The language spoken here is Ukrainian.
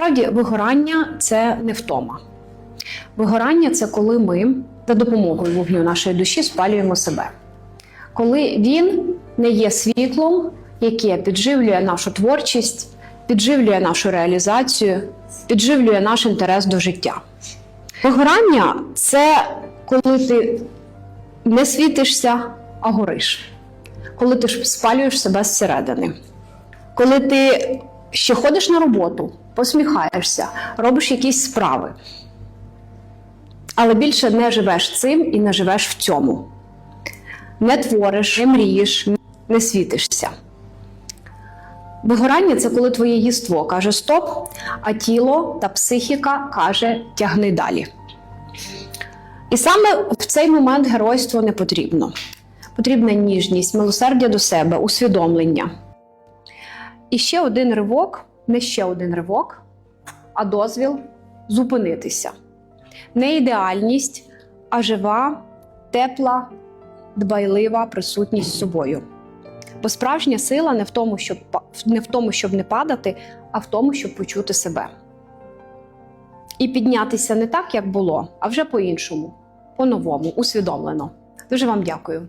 Справді, вигорання це не втома. Вигорання це коли ми за допомогою вогню нашої душі спалюємо себе. Коли він не є світлом, яке підживлює нашу творчість, підживлює нашу реалізацію, підживлює наш інтерес до життя. Вигорання це коли ти не світишся, а гориш. Коли ти спалюєш себе зсередини. Коли ти ще ходиш на роботу, посміхаєшся, робиш якісь справи, але більше не живеш цим і не живеш в цьому. Не твориш, не мрієш, не світишся. Вигорання це коли твоє єство каже стоп, а тіло та психіка каже тягни далі. І саме в цей момент геройство не потрібно. Потрібна ніжність, милосердя до себе, усвідомлення. І ще один ривок, не ще один ривок, а дозвіл зупинитися. Не ідеальність, а жива, тепла, дбайлива присутність з собою. Бо справжня сила не в тому, щоб не в тому, щоб не падати, а в тому, щоб почути себе. І піднятися не так, як було, а вже по-іншому, по-новому, усвідомлено. Дуже вам дякую.